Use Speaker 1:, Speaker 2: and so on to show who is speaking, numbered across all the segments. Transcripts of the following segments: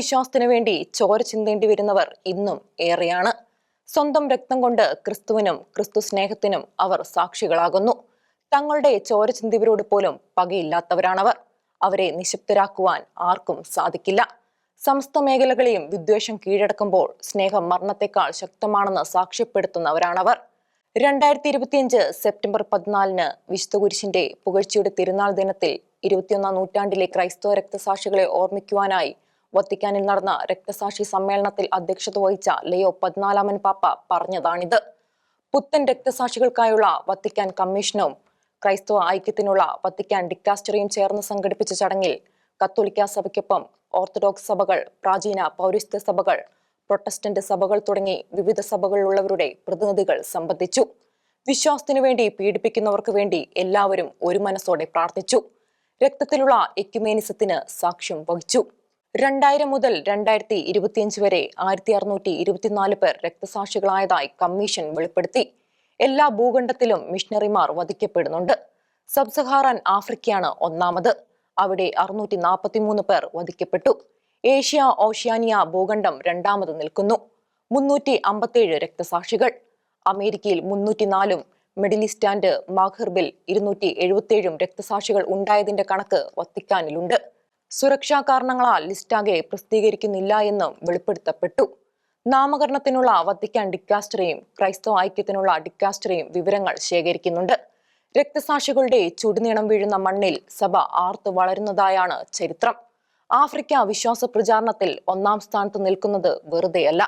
Speaker 1: വിശ്വാസത്തിനു വേണ്ടി ചോര ചിന്തേണ്ടി വരുന്നവർ ഇന്നും ഏറെയാണ്. സ്വന്തം രക്തം കൊണ്ട് ക്രിസ്തുവിനും ക്രിസ്തു സ്നേഹത്തിനും അവർ സാക്ഷികളാകുന്നു. തങ്ങളുടെ ചോര ചിന്തിവരോട് പോലും പകയില്ലാത്തവരാണവർ. അവരെ നിശബ്ദരാക്കുവാൻ ആർക്കും സാധിക്കില്ല. സമസ്ത മേഖലകളെയും വിദ്വേഷം കീഴടക്കുമ്പോൾ സ്നേഹം മരണത്തെക്കാൾ ശക്തമാണെന്ന് സാക്ഷ്യപ്പെടുത്തുന്നവരാണവർ. രണ്ടായിരത്തി ഇരുപത്തിയഞ്ച് സെപ്റ്റംബർ പതിനാലിന് വിശുദ്ധ കുരിശിന്റെ പുകഴ്ചയുടെ തിരുനാൾ ദിനത്തിൽ ഇരുപത്തിയൊന്നാം നൂറ്റാണ്ടിലെ ക്രൈസ്തവ രക്തസാക്ഷികളെ ഓർമ്മിക്കുവാനായി വത്തിക്കാനിൽ നടന്ന രക്തസാക്ഷി സമ്മേളനത്തിൽ അധ്യക്ഷത വഹിച്ച ലയോ പതിനാലാമൻ പാപ്പ പറഞ്ഞതാണിത്. പുത്തൻ രക്തസാക്ഷികൾക്കായുള്ള വത്തിക്കാൻ കമ്മീഷനും ക്രൈസ്തവ ഐക്യത്തിനുള്ള വത്തിക്കാൻ ഡിക്കാസ്റ്ററിയും ചേർന്ന് സംഘടിപ്പിച്ച ചടങ്ങിൽ കത്തോലിക്ക സഭയ്ക്കൊപ്പം ഓർത്തഡോക്സ് സഭകൾ പ്രാചീന പൗരസ്ത്യ സഭകൾ പ്രൊട്ടസ്റ്റന്റ് സഭകൾ തുടങ്ങി വിവിധ സഭകളിലുള്ളവരുടെ പ്രതിനിധികൾ സംബന്ധിച്ചു. വിശ്വാസത്തിനു വേണ്ടി പീഡിപ്പിക്കുന്നവർക്ക് വേണ്ടി എല്ലാവരും ഒരു മനസ്സോടെ പ്രാർത്ഥിച്ചു. രക്തത്തിലുള്ള എക്യുമേനിസത്തിന് സാക്ഷ്യം വഹിച്ചു. രണ്ടായിരം മുതൽ രണ്ടായിരത്തി ഇരുപത്തിയഞ്ച് വരെ ആയിരത്തി അറുന്നൂറ്റി ഇരുപത്തിനാല് പേർ രക്തസാക്ഷികളായതായി കമ്മീഷൻ വെളിപ്പെടുത്തി. എല്ലാ ഭൂഖണ്ഡത്തിലും മിഷണറിമാർ വധിക്കപ്പെടുന്നുണ്ട്. സബ് സഹാറൻ ആഫ്രിക്കയാണ് ഒന്നാമത്. അവിടെ അറുന്നൂറ്റി നാൽപ്പത്തിമൂന്ന് പേർ വധിക്കപ്പെട്ടു. ഏഷ്യ ഓഷ്യാനിയ ഭൂഖണ്ഡം രണ്ടാമത് നിൽക്കുന്നു. മുന്നൂറ്റി അമ്പത്തേഴ് രക്തസാക്ഷികൾ. അമേരിക്കയിൽ മുന്നൂറ്റിനാലും മിഡിൽ ഈസ്റ്റ് ആൻഡ് മാഹിർബിൽ ഇരുന്നൂറ്റി എഴുപത്തിയേഴും രക്തസാക്ഷികൾ ഉണ്ടായതിന്റെ കണക്ക് വത്തിക്കാനിലുണ്ട്. സുരക്ഷാ കാരണങ്ങളാൽ ലിസ്റ്റാകെ പ്രസിദ്ധീകരിക്കുന്നില്ല എന്നും വെളിപ്പെടുത്തപ്പെട്ടു. നാമകരണത്തിനുള്ള വത്തിക്കാൻ ഡിക്കാസ്റ്ററേയും ക്രൈസ്തവ ഐക്യത്തിനുള്ള ഡിക്കാസ്റ്ററേയും വിവരങ്ങൾ ശേഖരിക്കുന്നുണ്ട്. രക്തസാക്ഷികളുടെ ചുടുനീളം വീഴുന്ന മണ്ണിൽ സഭ ആർത്ത് വളരുന്നതായാണ് ചരിത്രം. ആഫ്രിക്ക വിശ്വാസ പ്രചാരണത്തിൽ ഒന്നാം സ്ഥാനത്ത് നിൽക്കുന്നത് വെറുതെയല്ല.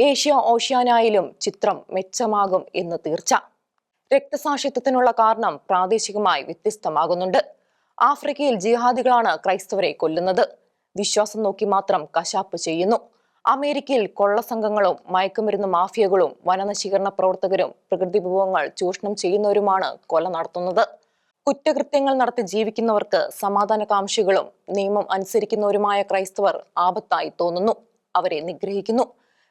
Speaker 1: ഏഷ്യ ഓഷ്യാനായാലും ചിത്രം മെച്ചമാകും എന്ന് തീർച്ച. രക്തസാക്ഷിത്വത്തിനുള്ള കാരണം പ്രാദേശികമായി വ്യത്യസ്തമാകുന്നുണ്ട്. ആഫ്രിക്കയിൽ ജിഹാദികളാണ് ക്രൈസ്തവരെ കൊല്ലുന്നത്. വിശ്വാസം നോക്കി മാത്രം കശാപ്പ് ചെയ്യുന്നു. അമേരിക്കയിൽ കൊള്ളസംഘങ്ങളും മയക്കുമരുന്ന് മാഫിയകളും വനനശീകരണ പ്രവർത്തകരും പ്രകൃതി വിഭവങ്ങൾ ചൂഷണം ചെയ്യുന്നവരുമാണ് കൊല നടത്തുന്നത്. കുറ്റകൃത്യങ്ങൾ നടത്തി ജീവിക്കുന്നവർക്ക് സമാധാനകാംക്ഷികളും നിയമം അനുസരിക്കുന്നവരുമായ ക്രൈസ്തവർ ആപത്തായി തോന്നുന്നു. അവരെ നിഗ്രഹിക്കുന്നു.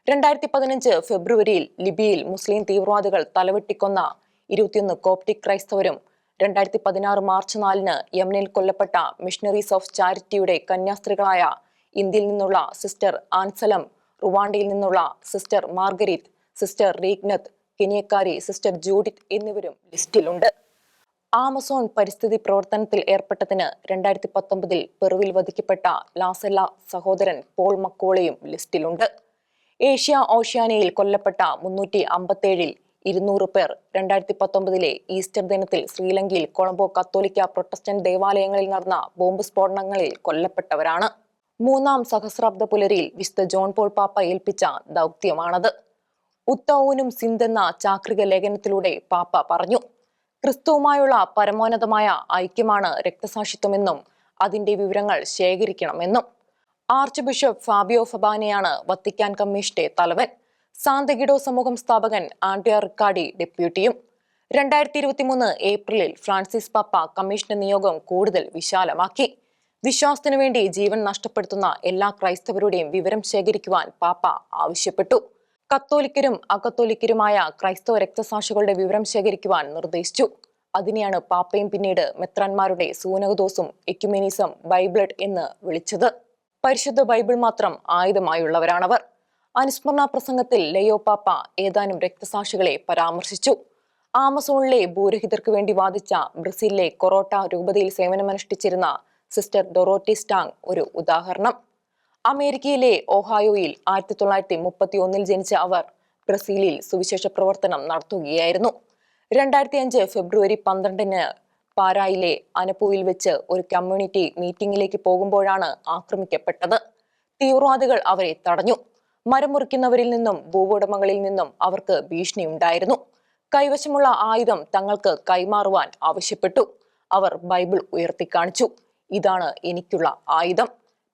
Speaker 1: രണ്ടായിരത്തി പതിനഞ്ച് ഫെബ്രുവരിയിൽ ലിബിയയിൽ മുസ്ലിം തീവ്രവാദികൾ തലവെട്ടിക്കൊന്ന ഇരുപത്തിയൊന്ന് കോപ്റ്റിക് ക്രൈസ്തവരും രണ്ടായിരത്തി പതിനാറ് മാർച്ച് നാലിന് യമനിൽ കൊല്ലപ്പെട്ട മിഷണറീസ് ഓഫ് ചാരിറ്റിയുടെ കന്യാസ്ത്രീകളായ ഇന്ത്യയിൽ നിന്നുള്ള സിസ്റ്റർ ആൻസലം റുവാണ്ടയിൽ നിന്നുള്ള സിസ്റ്റർ മാർഗരിറ്റ് സിസ്റ്റർ റീഗ്നത്ത് കെനിയക്കാരി സിസ്റ്റർ ജൂഡിത്ത് എന്നിവരും ലിസ്റ്റിലുണ്ട്. ആമസോൺ പരിസ്ഥിതി പ്രവർത്തനത്തിൽ ഏർപ്പെട്ടതിന് രണ്ടായിരത്തി പത്തൊമ്പതിൽ പെറുവിൽ വധിക്കപ്പെട്ട ലാസെല്ല സഹോദരൻ പോൾ മക്കോളയും ലിസ്റ്റിലുണ്ട്. ഏഷ്യ ഓഷ്യാനയിൽ കൊല്ലപ്പെട്ട മുന്നൂറ്റി അമ്പത്തേഴിൽ ഇരുന്നൂറ് പേർ. രണ്ടായിരത്തി പത്തൊമ്പതിലെ ഈസ്റ്റർ ദിനത്തിൽ ശ്രീലങ്കയിൽ കൊളംബോ കത്തോലിക്ക പ്രൊട്ടസ്റ്റന്റ് ദേവാലയങ്ങളിൽ നടന്ന ബോംബ് സ്ഫോടനങ്ങളിൽ കൊല്ലപ്പെട്ടവരാണ്. മൂന്നാം സഹസ്രാബ്ദ പുലരിയിൽ വിശുദ്ധ ജോൺ പോൾ പാപ്പ ഏൽപ്പിച്ച ദൗത്യമാണത്. ഉത്തവനും സിന്തെന്ന ചാക്രിക ലേഖനത്തിലൂടെ പാപ്പ പറഞ്ഞു ക്രിസ്തുവുമായുള്ള പരമോന്നതമായ ഐക്യമാണ് രക്തസാക്ഷിത്വമെന്നും അതിന്റെ വിവരങ്ങൾ ശേഖരിക്കണമെന്നും. ആർച്ച് ബിഷപ്പ് ഫാബിയോ ഫബാനെയാണ് വത്തിക്കാൻ കമ്മീഷന്റെ തലവൻ. സാന്തഗിഡോ സമൂഹം സ്ഥാപകൻ ആൻഡ്രിയ റിക്കാർഡി ഡെപ്യൂട്ടിയും. രണ്ടായിരത്തി ഇരുപത്തിമൂന്ന് ഏപ്രിലിൽ ഫ്രാൻസിസ് പാപ്പ കമ്മീഷന്റെ നിയോഗം കൂടുതൽ വിശാലമാക്കി. വിശ്വാസത്തിനു വേണ്ടി ജീവൻ നഷ്ടപ്പെടുത്തുന്ന എല്ലാ ക്രൈസ്തവരുടെയും വിവരം ശേഖരിക്കുവാൻ പാപ്പ ആവശ്യപ്പെട്ടു. കത്തോലിക്കരും അകത്തോലിക്കരുമായ ക്രൈസ്തവ രക്തസാക്ഷികളുടെ വിവരം ശേഖരിക്കുവാൻ നിർദ്ദേശിച്ചു. അതിനെയാണ് പാപ്പയും പിന്നീട് മെത്രാന്മാരുടെ സൂനകദോസും എക്യുമെനിസം ബൈബിളഡ് എന്ന് വിളിച്ചത്. പരിശുദ്ധ ബൈബിൾ മാത്രം ആയുധമായുള്ളവരാണവർ. അനുസ്മരണ പ്രസംഗത്തിൽ ലയോ പാപ്പ ഏതാനും രക്തസാക്ഷികളെ പരാമർശിച്ചു. ആമസോണിലെ ഭൂരഹിതർക്ക് വേണ്ടി വാദിച്ച ബ്രസീലിലെ കൊറോട്ട രൂപതയിൽ സേവനമനുഷ്ഠിച്ചിരുന്ന സിസ്റ്റർ ഡൊറോട്ടി സ്റ്റാങ് ഒരു ഉദാഹരണം. അമേരിക്കയിലെ ഓഹായോയിൽ ആയിരത്തി തൊള്ളായിരത്തി മുപ്പത്തി ഒന്നിൽ ജനിച്ച അവർ ബ്രസീലിൽ സുവിശേഷ പ്രവർത്തനം നടത്തുകയായിരുന്നു. രണ്ടായിരത്തി അഞ്ച് ഫെബ്രുവരി പന്ത്രണ്ടിന് പാരായിലെ അനപ്പുവിൽ വെച്ച് ഒരു കമ്മ്യൂണിറ്റി മീറ്റിംഗിലേക്ക് പോകുമ്പോഴാണ് ആക്രമിക്കപ്പെട്ടത്. തീവ്രവാദികൾ അവരെ തടഞ്ഞു. മരം മുറിക്കുന്നവരിൽ നിന്നും ഭൂവുടമകളിൽ നിന്നും അവർക്ക് ഭീഷണിയുണ്ടായിരുന്നു. കൈവശമുള്ള ആയുധം തങ്ങൾക്ക് കൈമാറുവാൻ ആവശ്യപ്പെട്ടു. അവർ ബൈബിൾ ഉയർത്തിക്കാണിച്ചു ഇതാണ് എനിക്കുള്ള ആയുധം.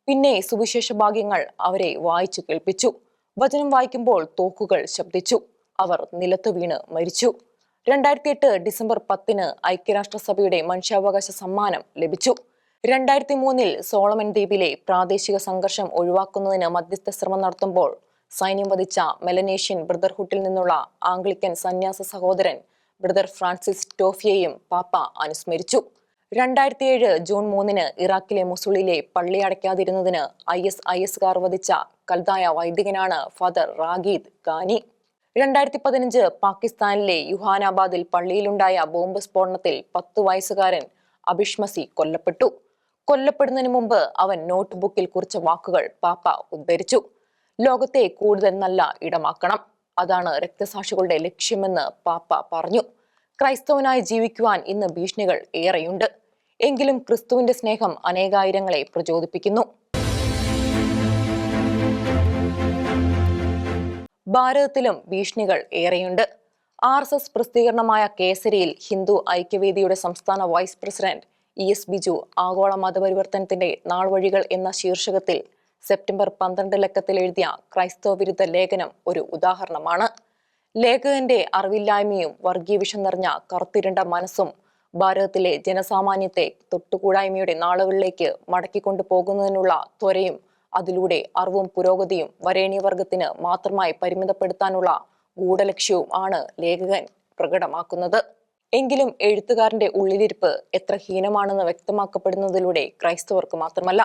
Speaker 1: പിന്നെ സുവിശേഷ ഭാഗ്യങ്ങൾ അവരെ വായിച്ചു കേൾപ്പിച്ചു. വചനം വായിക്കുമ്പോൾ തോക്കുകൾ ശബ്ദിച്ചു. അവർ നിലത്തു വീണ് മരിച്ചു. രണ്ടായിരത്തി എട്ട് ഡിസംബർ പത്തിന് ഐക്യരാഷ്ട്രസഭയുടെ മനുഷ്യാവകാശ സമ്മാനം ലഭിച്ചു. രണ്ടായിരത്തി മൂന്നിൽ സോളമൻ ദ്വീപിലെ പ്രാദേശിക സംഘർഷം ഒഴിവാക്കുന്നതിന് മധ്യസ്ഥ ശ്രമം നടത്തുമ്പോൾ സൈന്യം വധിച്ച മെലനേഷ്യൻ ബ്രദർഹുഡിൽ നിന്നുള്ള ആംഗ്ലിക്കൻ സന്യാസ സഹോദരൻ ബ്രദർ ഫ്രാൻസിസ് ടോഫിയെയും പാപ്പ അനുസ്മരിച്ചു. രണ്ടായിരത്തി ഏഴ് ജൂൺ മൂന്നിന് ഇറാഖിലെ മുസുളിലെ പള്ളി അടയ്ക്കാതിരുന്നതിന് ഐ എസ് ഐ എസുകാർ വധിച്ച കൽതായ വൈദികനാണ് ഫാദർ റാഗീദ് ഖാനി. രണ്ടായിരത്തി പതിനഞ്ച് പാകിസ്ഥാനിലെ യുഹാനാബാദിൽ പള്ളിയിലുണ്ടായ ബോംബ് സ്ഫോടനത്തിൽ പത്ത് വയസ്സുകാരൻ അഭിഷ്മസി കൊല്ലപ്പെട്ടു. കൊല്ലപ്പെടുന്നതിന് മുമ്പ് അവൻ നോട്ട്ബുക്കിൽ കുറിച്ച വാക്കുകൾ പാപ്പ ഉദ്ധരിച്ചു. ലോകത്തെ കൂടുതൽ നല്ല ഇടമാക്കണം. അതാണ് രക്തസാക്ഷികളുടെ ലക്ഷ്യമെന്ന് പാപ്പ പറഞ്ഞു. ക്രൈസ്തവനായി ജീവിക്കുവാൻ ഇന്ന് ഭീഷണികൾ ഏറെയുണ്ട്. എങ്കിലും ക്രിസ്തുവിന്റെ സ്നേഹം അനേകായിരങ്ങളെ പ്രചോദിപ്പിക്കുന്നു. ഭാരതത്തിലും ഭീഷണികൾ ഏറെയുണ്ട്. ആർ എസ് എസ് പ്രസിദ്ധീകരണമായ കേസരിയിൽ ഹിന്ദു ഐക്യവേദിയുടെ സംസ്ഥാന vice president E S Biju ആഗോള മതപരിവർത്തനത്തിന്റെ നാൾവഴികൾ എന്ന ശീർഷകത്തിൽ സെപ്റ്റംബർ പന്ത്രണ്ട് ലക്കത്തിൽ എഴുതിയ ക്രൈസ്തവ വിരുദ്ധ ലേഖനം ഒരു ഉദാഹരണമാണ്. ലേഖകന്റെ അറിവില്ലായ്മയും വർഗീയ വിഷം നിറഞ്ഞ കറുത്തിരണ്ട മനസ്സും ഭാരതത്തിലെ ജനസാമാന്യത്തെ തൊട്ടുകൂടായ്മയുടെ നാളുകളിലേക്ക് മടക്കിക്കൊണ്ടു പോകുന്നതിനുള്ള ത്വരയും അതിലൂടെ അറിവും പുരോഗതിയും വരേണ്യവർഗത്തിന് മാത്രമായി പരിമിതപ്പെടുത്താനുള്ള ഗൂഢലക്ഷ്യവും ആണ് ലേഖകൻ പ്രകടമാക്കുന്നത്. എങ്കിലും എഴുത്തുകാരന്റെ ഉള്ളിലിരിപ്പ് എത്ര ഹീനമാണെന്ന് വ്യക്തമാക്കപ്പെടുന്നതിലൂടെ ക്രൈസ്തവർക്ക് മാത്രമല്ല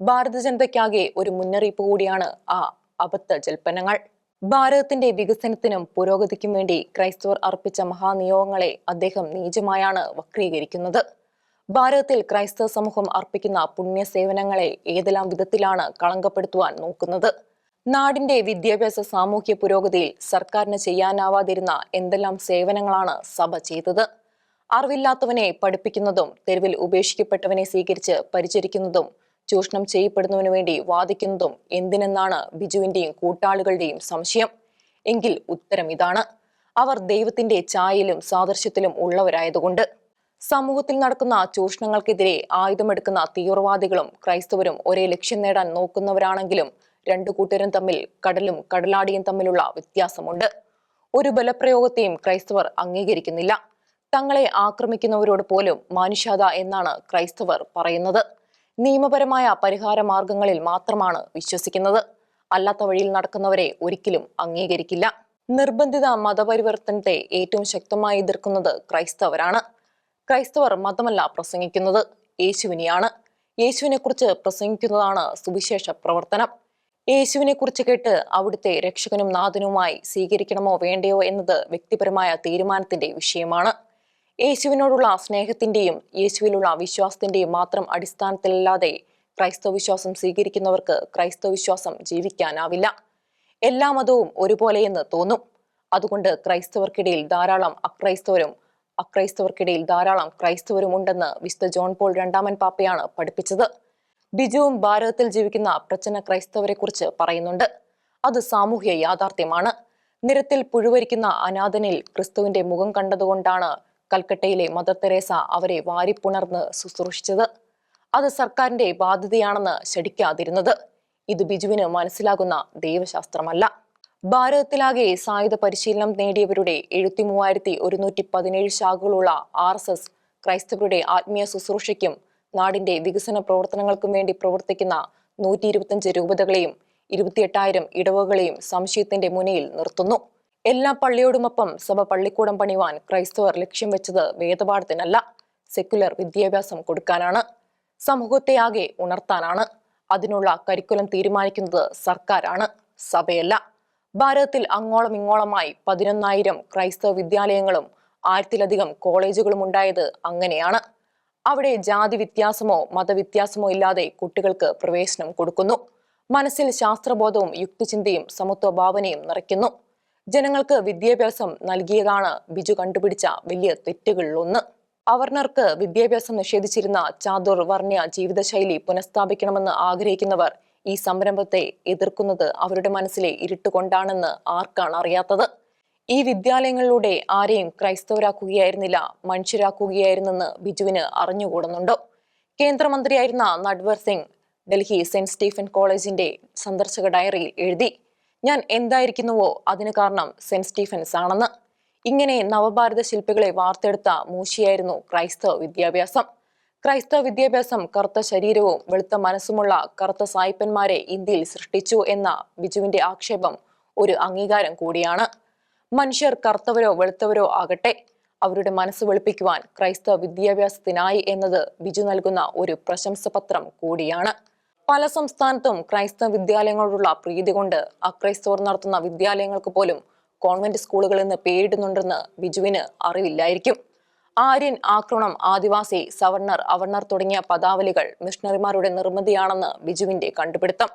Speaker 1: ഭാരത ജനതയ്ക്കാകെ ഒരു മുന്നറിയിപ്പ് കൂടിയാണ് ആ അബദ്ധ ജൽപ്പനങ്ങൾ. ഭാരതത്തിന്റെ വികസനത്തിനും പുരോഗതിക്കും വേണ്ടി ക്രൈസ്തവർ അർപ്പിച്ച മഹാനിയോഗങ്ങളെ അദ്ദേഹം നീചമായാണ് വക്രീകരിക്കുന്നത്. ഭാരതത്തിൽ ക്രൈസ്തവ സമൂഹം അർപ്പിക്കുന്ന പുണ്യ സേവനങ്ങളെ ഏതെല്ലാം വിധത്തിലാണ് കളങ്കപ്പെടുത്തുവാൻ നോക്കുന്നത്? നാടിന്റെ വിദ്യാഭ്യാസ സാമൂഹ്യ പുരോഗതിയിൽ സർക്കാരിന് ചെയ്യാനാവാതിരുന്ന എന്തെല്ലാം സേവനങ്ങളാണ് സഭ ചെയ്തത്? അറിവില്ലാത്തവനെ പഠിപ്പിക്കുന്നതും തെരുവിൽ ഉപേക്ഷിക്കപ്പെട്ടവനെ സ്വീകരിച്ച് പരിചരിക്കുന്നതും ചൂഷണം ചെയ്യപ്പെടുന്നതിനു വേണ്ടി വാദിക്കുന്നതും എന്തിനെന്നാണ് ബിജുവിന്റെയും കൂട്ടാളികളുടെയും സംശയം? എങ്കിൽ ഉത്തരം ഇതാണ്. അവർ ദൈവത്തിന്റെ ചായയിലും സാദൃശ്യത്തിലും ഉള്ളവരായതുകൊണ്ട്. സമൂഹത്തിൽ നടക്കുന്ന ചൂഷണങ്ങൾക്കെതിരെ ആയുധമെടുക്കുന്ന തീവ്രവാദികളും ക്രൈസ്തവരും ഒരേ ലക്ഷ്യം നേടാൻ നോക്കുന്നവരാണെങ്കിലും രണ്ടു കൂട്ടരും തമ്മിൽ കടലും കടലാടിയും തമ്മിലുള്ള വ്യത്യാസമുണ്ട്. ഒരു ബലപ്രയോഗത്തെയും ക്രൈസ്തവർ അംഗീകരിക്കുന്നില്ല. തങ്ങളെ ആക്രമിക്കുന്നവരോട് പോലും മാനുഷാത എന്നാണ് ക്രൈസ്തവർ പറയുന്നത്. നിയമപരമായ പരിഹാര മാർഗങ്ങളിൽ മാത്രമാണ് വിശ്വസിക്കുന്നത്. അല്ലാത്ത വഴിയിൽ നടക്കുന്നവരെ ഒരിക്കലും അംഗീകരിക്കില്ല. നിർബന്ധിത മതപരിവർത്തനത്തെ ഏറ്റവും ശക്തമായി എതിർക്കുന്നത് ക്രൈസ്തവരാണ്. ക്രൈസ്തവർ മതമല്ല പ്രസംഗിക്കുന്നത് യേശുവിനെയാണ്. യേശുവിനെ കുറിച്ച് പ്രസംഗിക്കുന്നതാണ് സുവിശേഷ പ്രവർത്തനം. യേശുവിനെ കുറിച്ച് കേട്ട് അവിടുത്തെ രക്ഷകനും നാഥനുമായി സ്വീകരിക്കണമോ വേണ്ടയോ എന്നത് വ്യക്തിപരമായ തീരുമാനത്തിന്റെ വിഷയമാണ്. യേശുവിനോടുള്ള സ്നേഹത്തിന്റെയും യേശുവിലുള്ള വിശ്വാസത്തിന്റെയും മാത്രം അടിസ്ഥാനത്തിലല്ലാതെ ക്രൈസ്തവ വിശ്വാസം സ്വീകരിക്കുന്നവർക്ക് ക്രൈസ്തവ വിശ്വാസം ജീവിക്കാനാവില്ല. എല്ലാ മതവും ഒരുപോലെയെന്ന് തോന്നും. അതുകൊണ്ട് ക്രൈസ്തവർക്കിടയിൽ ധാരാളം അക്രൈസ്തവരും അക്രൈസ്തവർക്കിടയിൽ ധാരാളം ക്രൈസ്തവരും ഉണ്ടെന്ന് വിശുദ്ധ ജോൺ പോൾ രണ്ടാമൻ പാപ്പയാണ് പഠിപ്പിച്ചത്. ബിജുവും ഭാരതത്തിൽ ജീവിക്കുന്ന പ്രച്ഛന്ന ക്രൈസ്തവരെ കുറിച്ച് പറയുന്നുണ്ട്. അത് സാമൂഹ്യ യാഥാർത്ഥ്യമാണ്. നിരത്തിൽ പുഴുവരിക്കുന്ന അനാഥനിൽ ക്രിസ്തുവിന്റെ മുഖം കണ്ടതുകൊണ്ടാണ് കൽക്കട്ടയിലെ മദർ തെരേസ അവരെ വാരിപ്പുണർന്ന് ശുശ്രൂഷിച്ചത്. അത് സർക്കാരിന്റെ ബാധ്യതയാണെന്ന് ശടിക്കാതിരുന്നത് ഇത് ബിജുവിന് മനസ്സിലാകുന്ന ദൈവശാസ്ത്രമല്ല. ഭാരതത്തിലാകെ സായുധ പരിശീലനം നേടിയവരുടെ എഴുപത്തി മൂവായിരത്തി ഒരുന്നൂറ്റി പതിനേഴ് ശാഖകളുള്ള ആർ എസ് എസ് ക്രൈസ്തവരുടെ ആത്മീയ ശുശ്രൂഷയ്ക്കും നാടിന്റെ വികസന പ്രവർത്തനങ്ങൾക്കും വേണ്ടി പ്രവർത്തിക്കുന്ന നൂറ്റി ഇരുപത്തിയഞ്ച് രൂപതകളെയും ഇരുപത്തിയെട്ടായിരം ഇടവകളെയും സംശയത്തിന്റെ മുനയിൽ നിർത്തുന്നു. എല്ലാ പള്ളിയോടുമൊപ്പം സഭ പള്ളിക്കൂടം പണിവാൻ ക്രൈസ്തവർ ലക്ഷ്യം വെച്ചത് വേദപാഠത്തിനല്ല സെക്യുലർ വിദ്യാഭ്യാസം കൊടുക്കാനാണ്. സമൂഹത്തെ ആകെ ഉണർത്താനാണ്. അതിനുള്ള കരിക്കുലം തീരുമാനിക്കുന്നത് സർക്കാരാണ് സഭയല്ല. ഭാരതത്തിൽ അങ്ങോളം ഇങ്ങോളമായി പതിനൊന്നായിരം ക്രൈസ്തവ വിദ്യാലയങ്ങളും ആയിരത്തിലധികം കോളേജുകളും ഉണ്ടായത് അങ്ങനെയാണ്. അവിടെ ജാതി വ്യത്യാസമോ മതവ്യത്യാസമോ ഇല്ലാതെ കുട്ടികൾക്ക് പ്രവേശനം കൊടുക്കുന്നു. മനസ്സിൽ ശാസ്ത്രബോധവും യുക്തിചിന്തയും സമത്വ ഭാവനയും നിറയ്ക്കുന്നു. ജനങ്ങൾക്ക് വിദ്യാഭ്യാസം നൽകിയതാണ് ബിജു കണ്ടുപിടിച്ച വലിയ തെറ്റുകളിലൊന്ന്. അവർണർക്ക് വിദ്യാഭ്യാസം നിഷേധിച്ചിരുന്ന ചാതുർ വർണ്യ ജീവിതശൈലി പുനഃസ്ഥാപിക്കണമെന്ന് ആഗ്രഹിക്കുന്നവർ ഈ സംരംഭത്തെ എതിർക്കുന്നത് അവരുടെ മനസ്സിലെ ഇരുട്ടുകൊണ്ടാണെന്ന് ആർക്കാണ് അറിയാത്തത്? ഈ വിദ്യാലയങ്ങളിലൂടെ ആരെയും ക്രൈസ്തവരാക്കുകയായിരുന്നില്ല മനുഷ്യരാക്കുകയായിരുന്നെന്ന് ബിജുവിന് അറിഞ്ഞുകൂടുന്നുണ്ടോ. കേന്ദ്രമന്ത്രിയായിരുന്ന നട്വർ സിംഗ് ഡൽഹി സെന്റ് സ്റ്റീഫൻ കോളേജിന്റെ സന്ദർശക ഡയറിയിൽ എഴുതി ഞാൻ എന്തായിരിക്കുന്നുവോ അതിന് കാരണം സെന്റ് സ്റ്റീഫൻസ് ആണെന്ന് ഇങ്ങനെ നവഭാരത ശില്പികളെ വാർത്തെടുത്ത മൂശിയായിരുന്നു ക്രൈസ്തവ വിദ്യാഭ്യാസം. ക്രൈസ്തവ വിദ്യാഭ്യാസം കറുത്ത ശരീരവും വെളുത്ത മനസ്സുമുള്ള കറുത്ത സായിപ്പന്മാരെ ഇന്ത്യയിൽ സൃഷ്ടിച്ചു എന്ന ബിജുവിന്റെ ആക്ഷേപം ഒരു അംഗീകാരം കൂടിയാണ്. മനുഷ്യർ കറുത്തവരോ വെളുത്തവരോ ആകട്ടെ അവരുടെ മനസ്സ് വെളുപ്പിക്കുവാൻ ക്രൈസ്തവ വിദ്യാഭ്യാസത്തിനായി എന്നത് ബിജു നൽകുന്ന ഒരു പ്രശംസപത്രം കൂടിയാണ്. പല സംസ്ഥാനത്തും ക്രൈസ്തവ വിദ്യാലയങ്ങളോടുള്ള പ്രീതി കൊണ്ട് അക്രൈസ്തവർ നടത്തുന്ന വിദ്യാലയങ്ങൾക്ക് പോലും കോൺവെന്റ് സ്കൂളുകൾ എന്ന് പേരിടുന്നുണ്ടെന്ന് ബിജുവിന് അറിവില്ലായിരിക്കും. ആര്യൻ ആക്രമണം ആദിവാസി സവർണർ അവർണർ തുടങ്ങിയ പദാവലികൾ മിഷണറിമാരുടെ നിർമ്മിതിയാണെന്ന് ബിജുവിന്റെ കണ്ടുപിടുത്തം.